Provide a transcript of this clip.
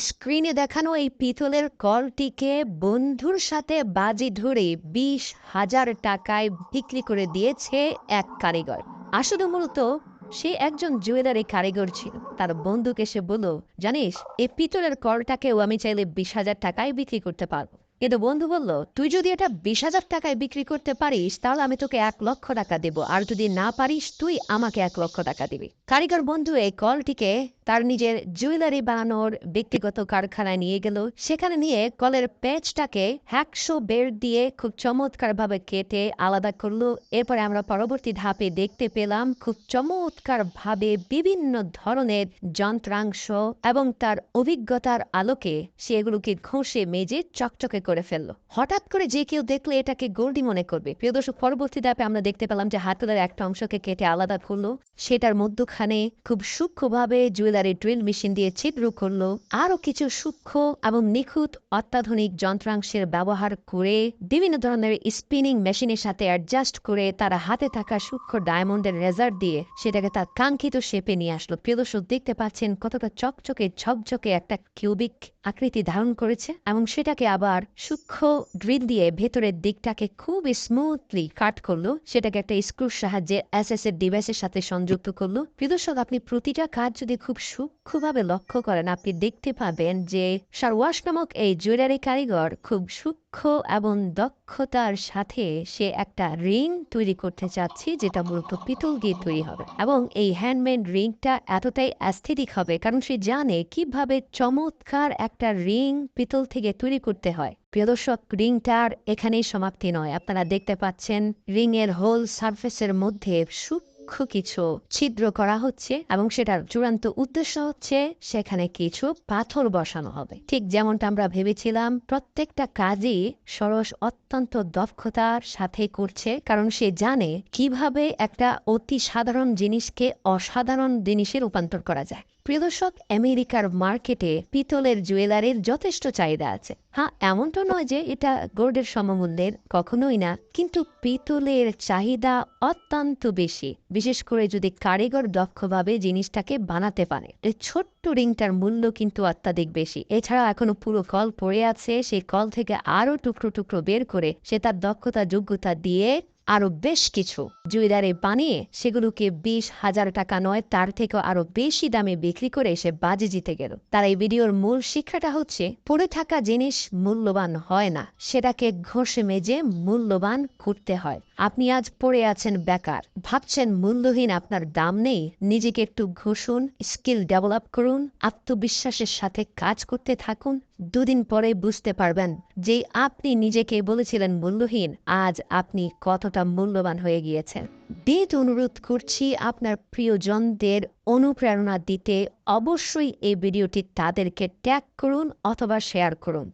স্ক্রিনে দেখানো এই পিতলের কলটিকে বন্ধুর সাথে বাজি ধরে বিশ হাজার টাকায় বিক্রি করে দিয়েছে এক কারিগর। আসলে মূলত সে একজন জুয়েলারি কারিগর ছিল। তার বন্ধুকে সে বলল, জানিস, এই পিতলের কলটাকেও আমি চাইলে বিশ হাজার টাকায় বিক্রি করতে পারব। কিন্তু বন্ধু বলল, তুই যদি এটা বিশ হাজার টাকায় বিক্রি করতে পারিস, তাহলে আমি তোকে এক লক্ষ টাকা দেব। আর যদি না পারিস, তুই আমাকে এক লক্ষ টাকা দিবি। কারিগর বন্ধু এই কলটিকে তার নিজের জুয়েলারি বানানোর ব্যক্তিগত কারখানায় নিয়ে গেল। সেখানে নিয়ে কলের পেঁচটাকে একশো বের দিয়ে খুব চমৎকারভাবে কেটে আলাদা করল। এরপরে আমরা পরবর্তী ধাপে দেখতে পেলাম খুব চমৎকারভাবে বিভিন্ন ধরনের যন্ত্রাংশ এবং তার অভিজ্ঞতার আলোকে সে এগুলোকে ঘষে মেজে চকচকে করে ফেলল। হঠাৎ করে যে কেউ দেখলে এটাকে গোল্ডি মনে করবে। প্রিয় দর্শক, পরবর্তী ধাপে আমরা দেখতে পেলাম যে হাতুলের একটা অংশকে কেটে আলাদা করল। সেটার মধ্যখানে খুব সূক্ষ্মভাবে জুয়েলারি ড্রিল মেশিন দিয়ে ছিদ্র করল। আরও কিছু সূক্ষ্ম এবং নিখুঁত অত্যাধুনিক যন্ত্রাংশের ব্যবহার করে বিভিন্ন ধরনের স্পিনিং মেশিনের সাথে অ্যাডজাস্ট করে তারা হাতে থাকা সূক্ষ্ম ডায়মন্ডের রেজার্ট দিয়ে সেটাকে তার কাঙ্ক্ষিত শেপে নিয়ে আসলো। প্রিয় দর্শক, দেখতে পাচ্ছেন কতটা চকচকে ঝকঝকে একটা কিউবিক আকৃতি ধারণ করেছে এবং সেটাকে আবার সূক্ষ্ম ড্রিল দিয়ে ভেতরের দিকটাকে খুব স্মুথলি কাট করল। সেটাকে একটা স্ক্রুর সাহায্যে এস এস এর ডিভাইসের সাথে সংযুক্ত করল। প্রিয়দর্শক আপনি প্রতিটা কাজ যদি খুব সূক্ষ্মভাবে লক্ষ্য করেন, আপনি দেখতে পাবেন যে সারওয়াশ নামক এই জুয়েলারি কারিগর খুব সূক্ষ্ম এবং দক্ষতার সাথে সে একটা রিং তৈরি করতে চাচ্ছে, যেটা মূলত পিতল দিয়ে তৈরি হবে। এবং এই হ্যান্ডমেড রিংটা এতটাই অ্যাস্থেটিক হবে, কারণ সে জানে কীভাবে চমৎকার একটা রিং পিতল থেকে তৈরি করতে হয়। প্রিয় দর্শক, রিংটার এখানেই সমাপ্তি নয়। আপনারা দেখতে পাচ্ছেন রিং এর হোল সারফেসের মধ্যে সূক্ষ্ম কিছু ছিদ্র করা হচ্ছে এবং সেটার চূড়ান্ত উদ্দেশ্য হচ্ছে সেখানে কিছু পাথর বসানো হবে। ঠিক যেমনটা আমরা ভেবেছিলাম, প্রত্যেকটা কাজই সরস অত্যন্ত দক্ষতার সাথে করছে, কারণ সে জানে কীভাবে একটা অতি সাধারণ জিনিসকে অসাধারণ জিনিসে রূপান্তর করা যায়। প্রিয় দর্শক আমেরিকার মার্কেটে পিতলের জুয়েলারির যথেষ্ট চাহিদা আছে। হ্যাঁ এমনটা নয় যে এটা গোল্ডের সমমূল্যের কখনোই না, কিন্তু পিতলের চাহিদা অত্যন্ত বেশি। বিশেষ করে যদি কারিগর দক্ষভাবে জিনিসটাকে বানাতে পারে। ছোট্ট রিংটার মূল্য কিন্তু অত্যাধিক বেশি। এছাড়া এখনও পুরো কল পড়ে আছে সেই কল থেকে আরও টুকরো টুকরো বের করে সে তার দক্ষতা, যোগ্যতা দিয়ে আরও বেশ কিছু। জুয়েলারি বানিয়ে সেগুলোকে বিশ হাজার টাকা নয়, তার থেকেও আরও বেশি দামে বিক্রি করে সে বাজে জিতে গেল। তার এই ভিডিওর মূল শিক্ষাটা হচ্ছে, পড়ে থাকা জিনিস মূল্যবান হয় না, সেটাকে ঘষে মেজে মূল্যবান করতে হয়। আপনি আজ পড়ে আছেন বেকার, ভাবছেন মূল্যহীন আপনার দাম নেই, নিজেকে একটু ঘষুন, স্কিল ডেভেলপ করুন, আত্মবিশ্বাসের সাথে কাজ করতে থাকুন, দুদিন পরে বুঝতে পারবেন যে আপনি নিজেকে বলেছিলেন মূল্যহীন, আজ আপনি কতটা মূল্যবান হয়ে গিয়েছেন। বেদ অনুরোধ করছি আপনার প্রিয়জনদের অনুপ্রেরণা দিতে অবশ্যই এই ভিডিওটি তাদেরকে ট্যাগ করুন অথবা শেয়ার করুন।